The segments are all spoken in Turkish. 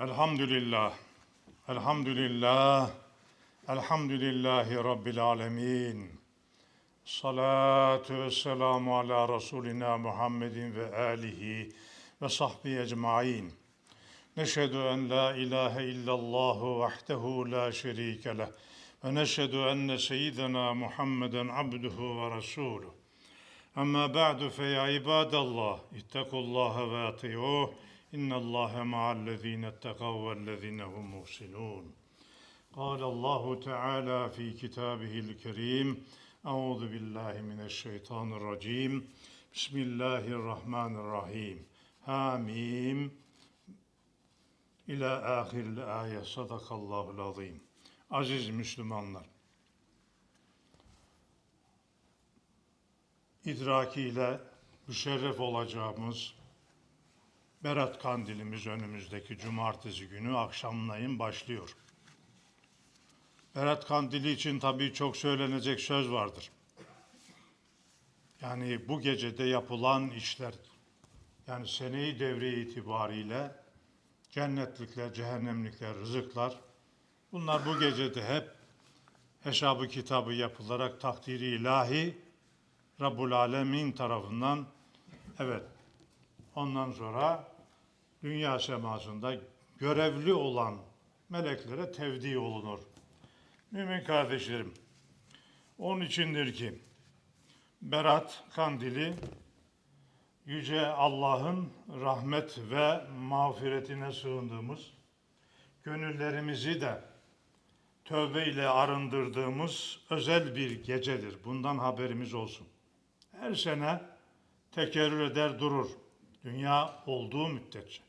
Elhamdülillah. Elhamdülillah. Elhamdülillahi Rabbil alemin. Salatu ve selamu ala Resulina Muhammedin ve alihi ve sahbihi ecmain. Neşhedü en la ilahe illallahu vahdehu la şerike leh. Ve neşhedü enne seyyidina Muhammeden abduhu ve resuluh. Amma ba'du fe ya ibadallah ittakullaha ve ati'uh. İnnallâhe ma'allezîne ettegav vellezîne hum muhsinûn. قال الله تعالى في كتابه الكريم أعوذ بالله من الشيطان الرجيم بسم الله الرحمن الرحيم حاميم İlâ âhiril âye sadakallahul azîm. Aziz Müslümanlar, idrakiyle müşerref olacağımız Berat Kandilimiz önümüzdeki cumartesi günü akşamlayın başlıyor. Berat Kandili için tabii çok söylenecek söz vardır. Yani bu gecede yapılan işler, yani seneyi devri itibariyle cennetlikler, cehennemlikler, rızıklar, bunlar bu gecede hep hesabı kitabı yapılarak takdiri ilahi Rabbul Alemin tarafından evet ondan sonra dünya semasında görevli olan meleklere tevdi olunur. Mümin kardeşlerim, onun içindir ki Berat Kandili Yüce Allah'ın rahmet ve mağfiretine sığındığımız, gönüllerimizi de tövbe ile arındırdığımız özel bir gecedir. Bundan haberimiz olsun. Her sene tekerrür eder durur. Dünya olduğu müddetçe.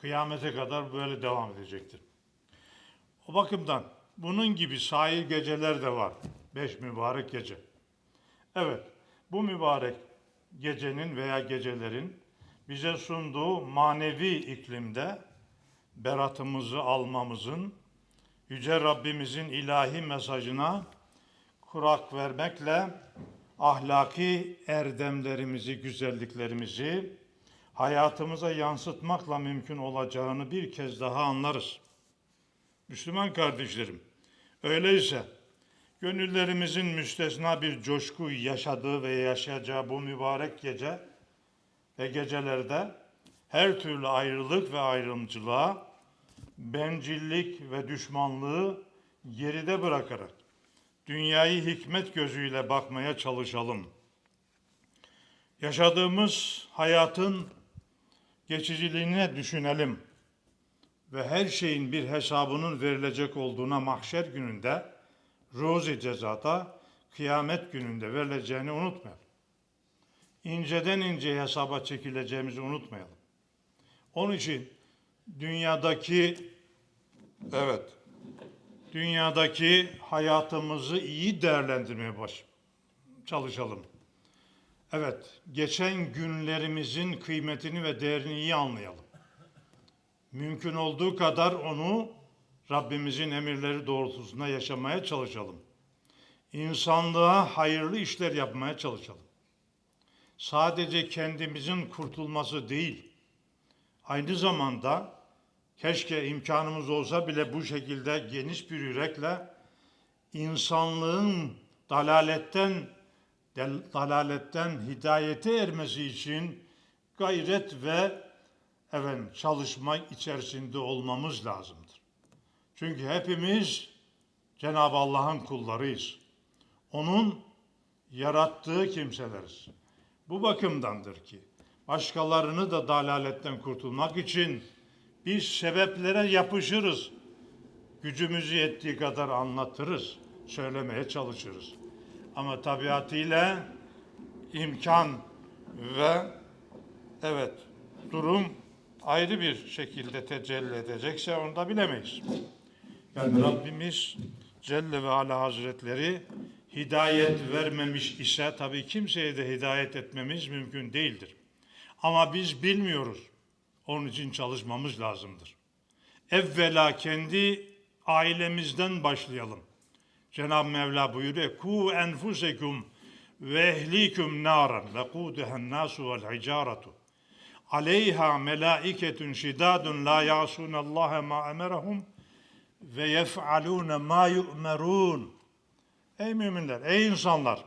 Kıyamete kadar böyle devam edecektir. O bakımdan bunun gibi sahil geceler de var. Beş mübarek gece. Evet, bu mübarek gecenin veya gecelerin bize sunduğu manevi iklimde beratımızı almamızın, Yüce Rabbimizin ilahi mesajına kurak vermekle ahlaki erdemlerimizi, güzelliklerimizi hayatımıza yansıtmakla mümkün olacağını bir kez daha anlarız. Müslüman kardeşlerim, öyleyse gönüllerimizin müstesna bir coşku yaşadığı ve yaşayacağı bu mübarek gece ve gecelerde her türlü ayrılık ve ayrımcılığa, bencillik ve düşmanlığı geride bırakarak dünyayı hikmet gözüyle bakmaya çalışalım. Yaşadığımız hayatın geçiciliğine düşünelim ve her şeyin bir hesabının verilecek olduğuna mahşer gününde, ruzi cezada, kıyamet gününde verileceğini unutmayalım. İnceden ince hesaba çekileceğimizi unutmayalım. Onun için dünyadaki evet dünyadaki hayatımızı iyi değerlendirmeye baş çalışalım. Evet, geçen günlerimizin kıymetini ve değerini iyi anlayalım. Mümkün olduğu kadar onu Rabbimizin emirleri doğrultusunda yaşamaya çalışalım. İnsanlığa hayırlı işler yapmaya çalışalım. Sadece kendimizin kurtulması değil, aynı zamanda keşke imkanımız olsa bile bu şekilde geniş bir yürekle insanlığın dalaletten dalaletten hidayete ermesi için gayret ve efendim, çalışma içerisinde olmamız lazımdır. Çünkü hepimiz Cenab-ı Allah'ın kullarıyız. Onun yarattığı kimseleriz. Bu bakımdandır ki başkalarını da dalaletten kurtulmak için biz sebeplere yapışırız. Gücümüzü yettiği kadar anlatırız, söylemeye çalışırız. Ama tabiatıyla imkan ve evet durum ayrı bir şekilde tecelli edecekse onu da bilemeyiz. Yani Rabbimiz Celle ve Ala Hazretleri hidayet vermemiş ise tabii kimseye de hidayet etmemiz mümkün değildir. Ama biz bilmiyoruz. Onun için çalışmamız lazımdır. Evvela kendi ailemizden başlayalım. Cenab-ı Mevla buyuruyor. Ku enfusekum ve ehlikum naran ve kuduhen nasu vel hicaratu. aleyha melaiketun şidadun la yasunallaha ma emerahum ve yef'alune ma yu'merun. Ey müminler, ey insanlar.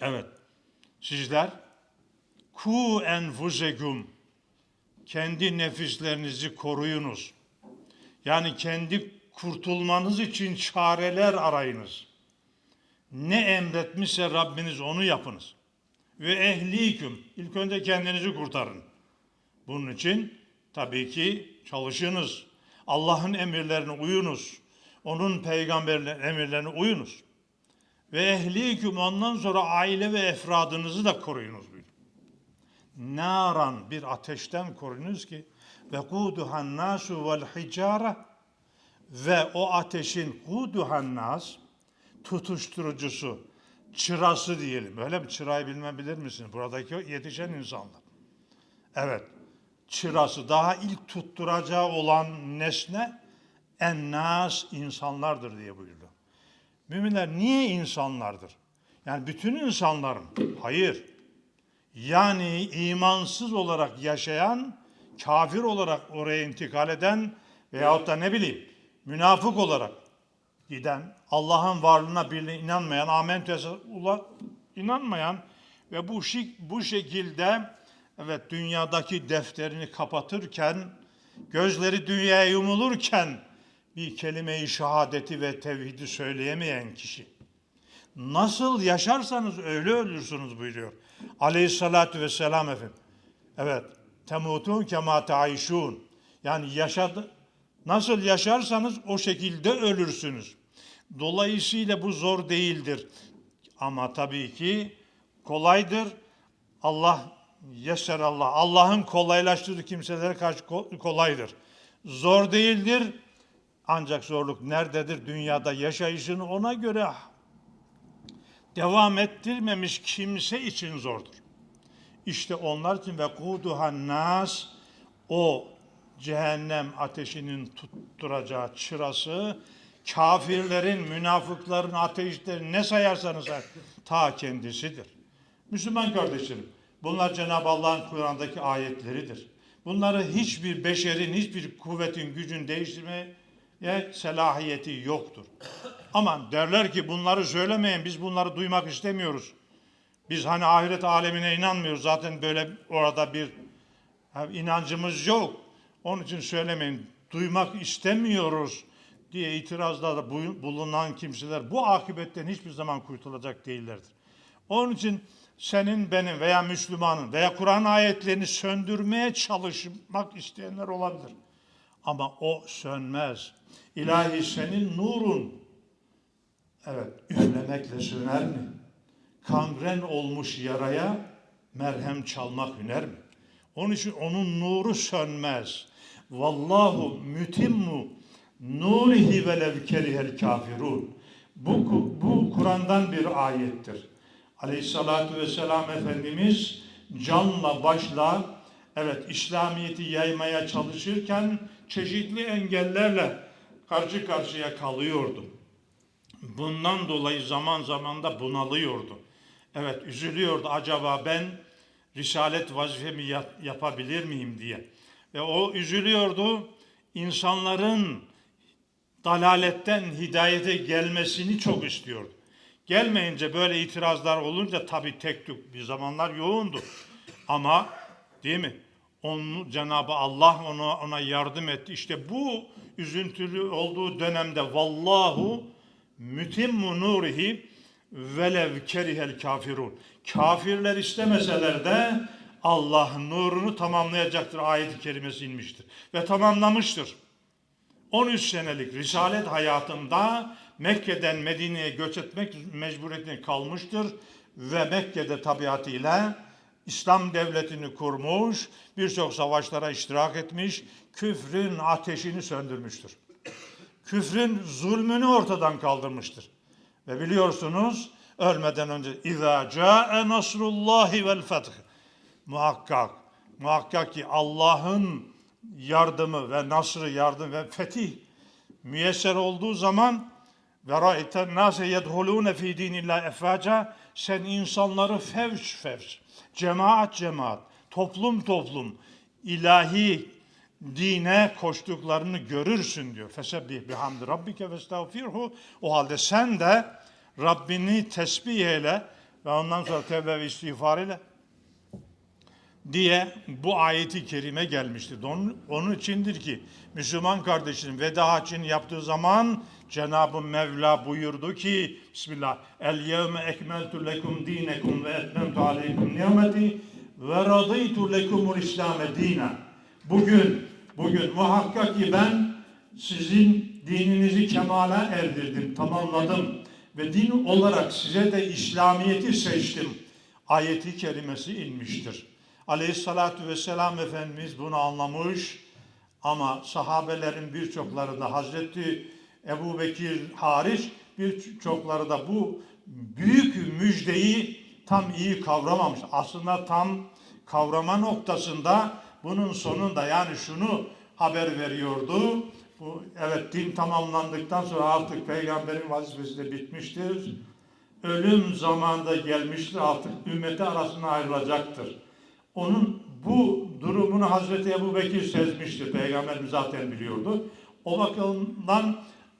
Evet. Sizler ku enfusekum kendi nefislerinizi koruyunuz. Yani kendi kurtulmanız için çareler arayınız. Ne emretmişse Rabbiniz onu yapınız. Ve ehliküm ilk önce kendinizi kurtarın. Bunun için tabii ki çalışınız. Allah'ın emirlerine uyunuz. Onun peygamberlerin emirlerine uyunuz. Ve ehliküm ondan sonra aile ve efradınızı da koruyunuz. buyuruyor. Naran bir ateşten korunuz ki ve kuduhan nasu vel hicara ve o ateşin kuduhan nas tutuşturucusu, çırası diyelim. Öyle mi? Çırayı bilmem bilir misiniz? Buradaki yetişen insanlar. Evet. Çırası daha ilk tutturacağı olan nesne ennas insanlardır diye buyurdu. Müminler niye insanlardır? Yani bütün insanların. Hayır. Yani imansız olarak yaşayan, kafir olarak oraya intikal eden veyahut da ne bileyim münafık olarak giden, Allah'ın varlığına birliğine inanmayan, amentüse inanmayan ve bu şik, bu şekilde evet dünyadaki defterini kapatırken, gözleri dünyaya yumulurken bir kelime-i şehadeti ve tevhidi söyleyemeyen kişi. Nasıl yaşarsanız öyle ölürsünüz buyuruyor. Aleyhissalatü vesselam efendim. Evet. Temutun kema taişun. Yani yaşadı, nasıl yaşarsanız o şekilde ölürsünüz. Dolayısıyla bu zor değildir. Ama tabii ki kolaydır. Allah yeser Allah. Allah'ın kolaylaştırdığı kimselere karşı ko- kolaydır. Zor değildir. Ancak zorluk nerededir? Dünyada yaşayışını ona göre devam ettirmemiş kimse için zordur. İşte onlar için ve kuduhan nas o cehennem ateşinin tutturacağı çırası kafirlerin, münafıkların ateistlerin ne sayarsanız ta kendisidir. Müslüman kardeşlerim, bunlar Cenab-ı Allah'ın Kur'an'daki ayetleridir. Bunları hiçbir beşerin, hiçbir kuvvetin, gücün değiştirmeye selahiyeti yoktur. Aman derler ki bunları söylemeyin, biz bunları duymak istemiyoruz. Biz hani ahiret alemine inanmıyoruz. Zaten böyle orada bir inancımız yok. Onun için söylemeyin. Duymak istemiyoruz diye itirazlarda bulunan kimseler bu akibetten hiçbir zaman kurtulacak değillerdir. Onun için senin, benim veya Müslümanın veya Kur'an ayetlerini söndürmeye çalışmak isteyenler olabilir. Ama o sönmez. İlahi senin nurun, evet üflemekle söner mi? Kangren olmuş yaraya merhem çalmak hüner mi? Onun için onun nuru sönmez. Vallahu mütimmu nurihi velev kerihel kafirun. Bu, bu Kur'an'dan bir ayettir. Aleyhissalatu vesselam Efendimiz canla başla evet İslamiyet'i yaymaya çalışırken çeşitli engellerle karşı karşıya kalıyordu. Bundan dolayı zaman zaman da bunalıyordu. Evet üzülüyordu acaba ben risalet vazifemi yap- yapabilir miyim diye. Ve o üzülüyordu insanların dalaletten hidayete gelmesini çok istiyordu. Gelmeyince böyle itirazlar olunca tabii tek tük bir zamanlar yoğundu. Ama değil mi? Onu Cenabı Allah ona ona yardım etti. İşte bu üzüntülü olduğu dönemde vallahu mütimmu nurihi velev kerihel kafirun. Kafirler istemeseler de Allah nurunu tamamlayacaktır ayet-i kerimesi inmiştir. Ve tamamlamıştır. 13 senelik risalet hayatında Mekke'den Medine'ye göç etmek mecburiyetine kalmıştır. Ve Mekke'de tabiatıyla İslam devletini kurmuş, birçok savaşlara iştirak etmiş, küfrün ateşini söndürmüştür. Küfrün zulmünü ortadan kaldırmıştır. Ve biliyorsunuz ölmeden önce İza ca'e nasrullahi vel feth. Muhakkak, muhakkak ki Allah'ın yardımı ve nasrı yardım ve fetih müyesser olduğu zaman ve ra'iten nase yedhulune fi dinillah efaca sen insanları fevç fevç, cemaat cemaat, toplum toplum ilahi dine koştuklarını görürsün diyor. Fesebbih bihamdi rabbike ve estağfirhu. O halde sen de Rabbini tesbih eyle ve ondan sonra tevbe ve istiğfar ile diye bu ayeti kerime gelmiştir. Onun, onun içindir ki Müslüman kardeşinin veda haccını yaptığı zaman Cenab-ı Mevla buyurdu ki Bismillah El yevme ekmeltu lekum dinekum ve etmemtu aleykum nimeti ve radıytu lekumul İslam'e dinen. Bugün, bugün muhakkak ki ben sizin dininizi kemale erdirdim, tamamladım ve din olarak size de İslamiyet'i seçtim. Ayeti kerimesi inmiştir. Aleyhissalatü vesselam Efendimiz bunu anlamış ama sahabelerin birçokları da Hazreti Ebu Bekir hariç birçokları da bu büyük müjdeyi tam iyi kavramamış. Aslında tam kavrama noktasında bunun sonunda yani şunu haber veriyordu. Bu evet din tamamlandıktan sonra artık peygamberin vazifesi de bitmiştir. Ölüm zamanında gelmiştir artık ümmeti arasına ayrılacaktır. Onun bu durumunu Hazreti Ebu Bekir sezmiştir. Peygamberimiz zaten biliyordu. O bakımdan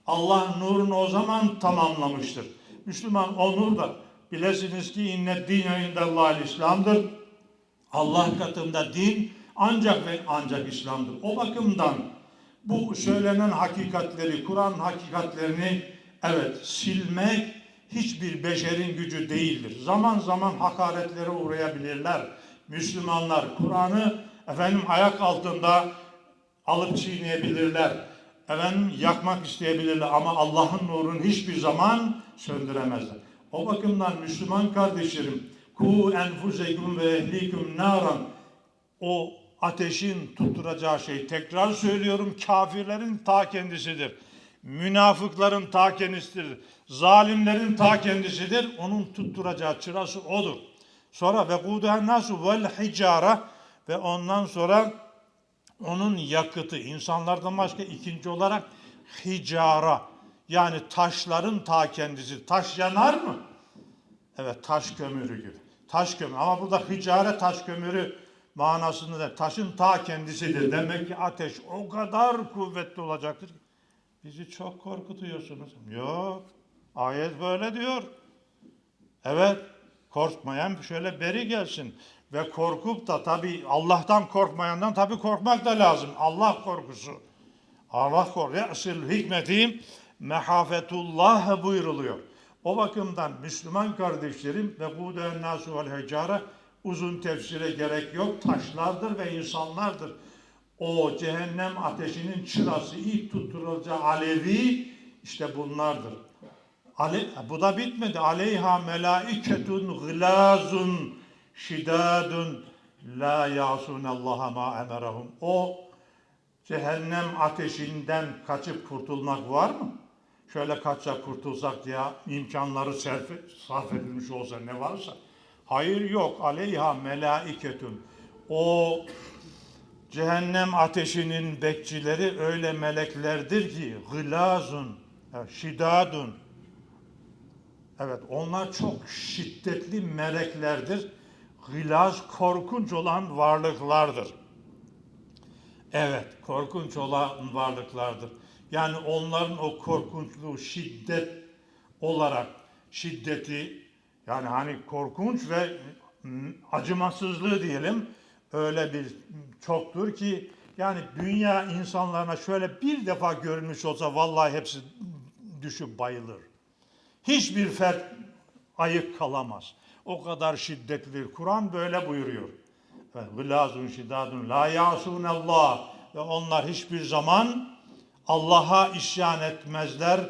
Allah nurunu o zaman tamamlamıştır. Müslüman o nur da bilesiniz ki inne dine indellahil İslam'dır. Allah katında din ancak ve ancak İslam'dır. O bakımdan bu söylenen hakikatleri, Kur'an hakikatlerini evet silmek hiçbir beşerin gücü değildir. Zaman zaman hakaretlere uğrayabilirler. Müslümanlar Kur'an'ı efendim ayak altında alıp çiğneyebilirler. Efendim yakmak isteyebilirler ama Allah'ın nurunu hiçbir zaman söndüremezler. O bakımdan Müslüman kardeşlerim ku enfusekum ve ehlikum naran o ateşin tutturacağı şey tekrar söylüyorum kafirlerin ta kendisidir. Münafıkların ta kendisidir. Zalimlerin ta kendisidir. Onun tutturacağı çırası odur. Sonra ve kuduhen nasu vel hicara ve ondan sonra onun yakıtı insanlardan başka ikinci olarak hicara yani taşların ta kendisi. Taş yanar mı? Evet taş kömürü gibi. Taş kömürü ama burada hicare taş kömürü manasında da taşın ta kendisidir. Demek ki ateş o kadar kuvvetli olacaktır ki. Bizi çok korkutuyorsunuz. Yok. Ayet böyle diyor. Evet. Korkmayan şöyle beri gelsin. Ve korkup da tabi Allah'tan korkmayandan tabi korkmak da lazım. Allah korkusu. Allah korkusu. Yasil hikmeti mehafetullah buyuruluyor. O bakımdan Müslüman kardeşlerim ve kude nasu vel hecare uzun tefsire gerek yok. Taşlardır ve insanlardır. O cehennem ateşinin çırası ilk tutturulacağı alevi işte bunlardır. Ale, bu da bitmedi. Aleyha melaiketun gılazun şidadun la yasunallaha ma emerahum. O cehennem ateşinden kaçıp kurtulmak var mı? Şöyle kaçsa kurtulsak diye imkanları sarf, sarf edilmiş olsa ne varsa. Hayır yok. Aleyha melaiketun. O cehennem ateşinin bekçileri öyle meleklerdir ki gılazun, şidadun. Evet onlar çok şiddetli meleklerdir. Gılaz korkunç olan varlıklardır. Evet, korkunç olan varlıklardır. Yani onların o korkunçluğu şiddet olarak şiddeti yani hani korkunç ve acımasızlığı diyelim öyle bir çoktur ki yani dünya insanlarına şöyle bir defa görünmüş olsa vallahi hepsi düşüp bayılır. Hiçbir fert ayık kalamaz. O kadar şiddetlidir. Kur'an böyle buyuruyor. Gılazun şidadun la yasun Allah ve onlar hiçbir zaman Allah'a isyan etmezler,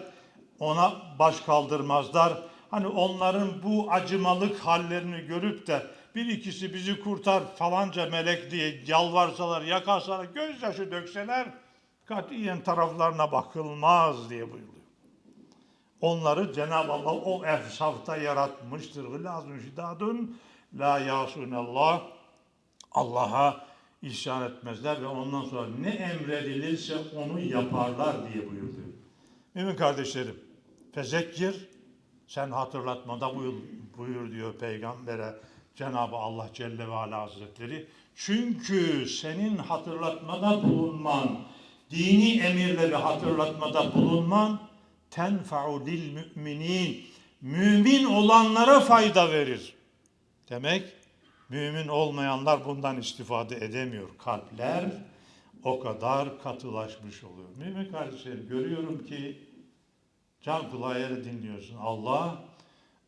ona baş kaldırmazlar. Hani onların bu acımalık hallerini görüp de bir ikisi bizi kurtar falanca melek diye yalvarsalar, yakarsalar, gözyaşı dökseler katiyen taraflarına bakılmaz diye buyuruyor. Onları Cenab-ı Allah o efsafta yaratmıştır. Gılazun şidadun la yasunallah. Allah'a isyan etmezler ve ondan sonra ne emredilirse onu yaparlar diye buyurdu. Mümin kardeşlerim, fezekkir sen hatırlatmada buyur, buyur diyor peygambere Cenab-ı Allah Celle ve Ala Hazretleri. Çünkü senin hatırlatmada bulunman, dini emirleri hatırlatmada bulunman tenfa'u lil müminin mümin olanlara fayda verir. Demek mümin olmayanlar bundan istifade edemiyor. Kalpler o kadar katılaşmış oluyor. Mümin kardeşlerim görüyorum ki can kulağıyla dinliyorsun. Allah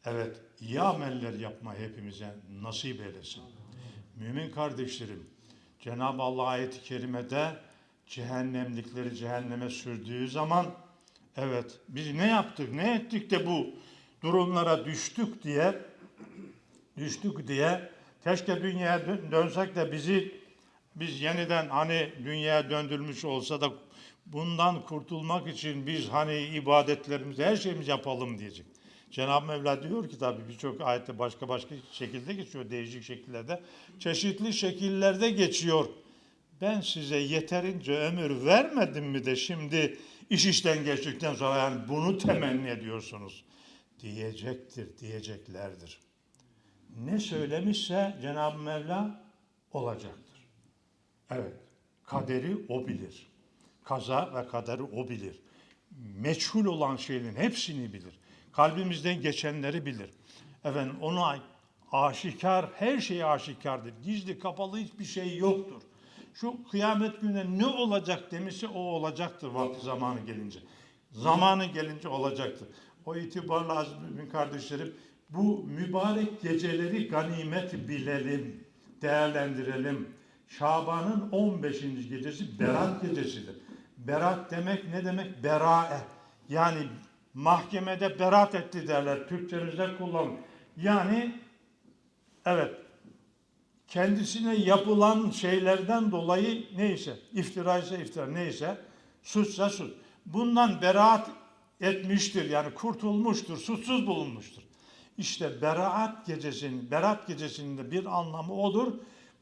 evet iyi ameller yapma hepimize nasip eylesin. Mümin kardeşlerim Cenab-ı Allah ayet-i kerimede cehennemlikleri cehenneme sürdüğü zaman evet biz ne yaptık ne ettik de bu durumlara düştük diye düştük diye keşke dünyaya dö- dönsek de bizi biz yeniden hani dünyaya döndürmüş olsa da bundan kurtulmak için biz hani ibadetlerimizi her şeyimizi yapalım diyecek. Cenab-ı Mevla diyor ki tabii birçok ayette başka başka şekilde geçiyor değişik şekillerde. Çeşitli şekillerde geçiyor. Ben size yeterince ömür vermedim mi de şimdi iş işten geçtikten sonra yani bunu temenni ediyorsunuz diyecektir, diyeceklerdir. Ne söylemişse Cenab-ı Mevla olacaktır. Evet, kaderi o bilir. Kaza ve kaderi o bilir. Meçhul olan şeylerin hepsini bilir. Kalbimizden geçenleri bilir. Efendim ona aşikar, her şey aşikardır. Gizli, kapalı hiçbir şey yoktur. Şu kıyamet gününe ne olacak demişse o olacaktır vakti zamanı gelince. Zamanı gelince olacaktır. O itibarla aziz mümin kardeşlerim bu mübarek geceleri ganimet bilelim, değerlendirelim. Şaban'ın 15. gecesi Berat gecesidir. Berat demek ne demek? Berae. Yani mahkemede berat etti derler. Türkçemizde kullan. Yani evet kendisine yapılan şeylerden dolayı neyse, iftira ise iftira neyse, suçsa suç. Bundan beraat etmiştir yani kurtulmuştur, suçsuz bulunmuştur. İşte beraat gecesinin, berat gecesinin de bir anlamı odur.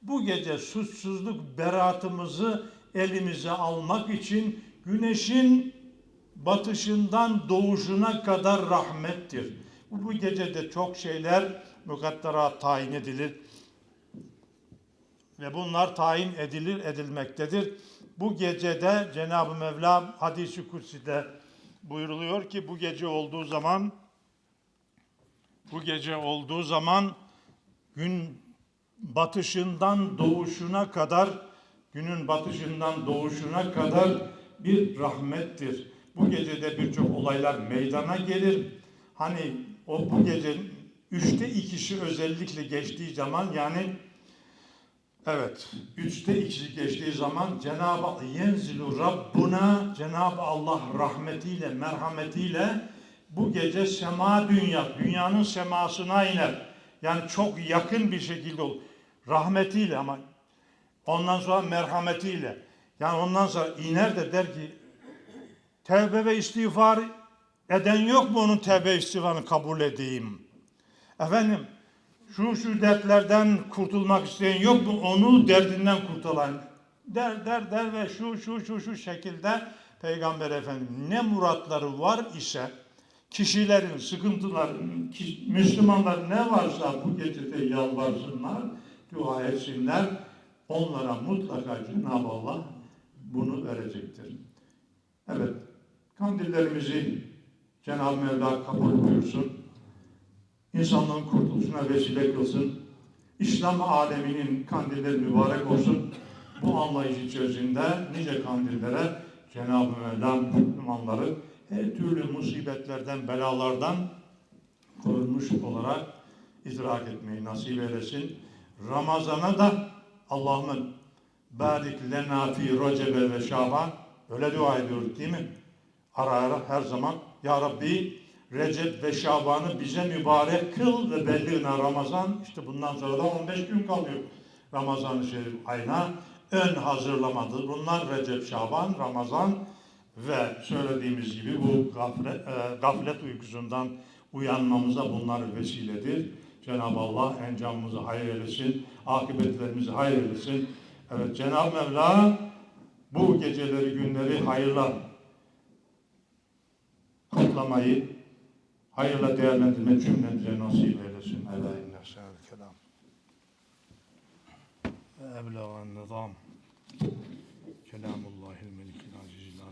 Bu gece suçsuzluk beraatımızı elimize almak için güneşin batışından doğuşuna kadar rahmettir. Bu, bu gecede çok şeyler mukadderat tayin edilir ve bunlar tayin edilir edilmektedir. Bu gecede Cenab-ı Mevla hadisi kutsi'de buyuruluyor ki bu gece olduğu zaman bu gece olduğu zaman gün batışından doğuşuna kadar günün batışından doğuşuna kadar bir rahmettir. Bu gecede birçok olaylar meydana gelir. Hani o bu gecenin üçte ikisi özellikle geçtiği zaman yani Evet. Üçte ikisi geçtiği zaman Cenab-ı Yenzilu Rabbuna Cenab-ı Allah rahmetiyle, merhametiyle bu gece sema dünya, dünyanın semasına iner. Yani çok yakın bir şekilde olur. Rahmetiyle ama ondan sonra merhametiyle. Yani ondan sonra iner de der ki tevbe ve istiğfar eden yok mu onun tevbe istiğfarını kabul edeyim. Efendim şu şu dertlerden kurtulmak isteyen yok mu? Onu derdinden kurtulan der der der ve şu şu şu şu şekilde Peygamber Efendim ne muratları var ise kişilerin sıkıntıların Müslümanlar ne varsa bu gecede yalvarsınlar, dua etsinler. Onlara mutlaka Cenab-ı Allah bunu verecektir. Evet, kandillerimizi Cenab-ı Mevla kabul insanlığın kurtuluşuna vesile kılsın. İslam aleminin kandilleri mübarek olsun. Bu anlayış içerisinde nice kandillere Cenab-ı Mevla Müslümanları her türlü musibetlerden, belalardan korunmuş olarak idrak etmeyi nasip eylesin. Ramazana da Allah'ın barik lena fi recebe ve şaban öyle dua ediyoruz değil mi? Ara ara her zaman Ya Rabbi Recep ve Şaban'ı bize mübarek kıl ve belliğine Ramazan. İşte bundan sonra da 15 gün kalıyor Ramazan-ı Şerif ayına. Ön hazırlamadır. Bunlar Recep, Şaban, Ramazan ve söylediğimiz gibi bu gaflet, e, gaflet uykusundan uyanmamıza bunlar vesiledir. Cenab-ı Allah encamımızı hayır eylesin, akıbetlerimizi hayır eylesin. Evet Cenab-ı Mevla bu geceleri, günleri hayırla kutlamayı, hayırla değerlendirme cümlemize nasip eylesin. Ela inne sehel kelam. Ve eblegan nizam. Kelamullah.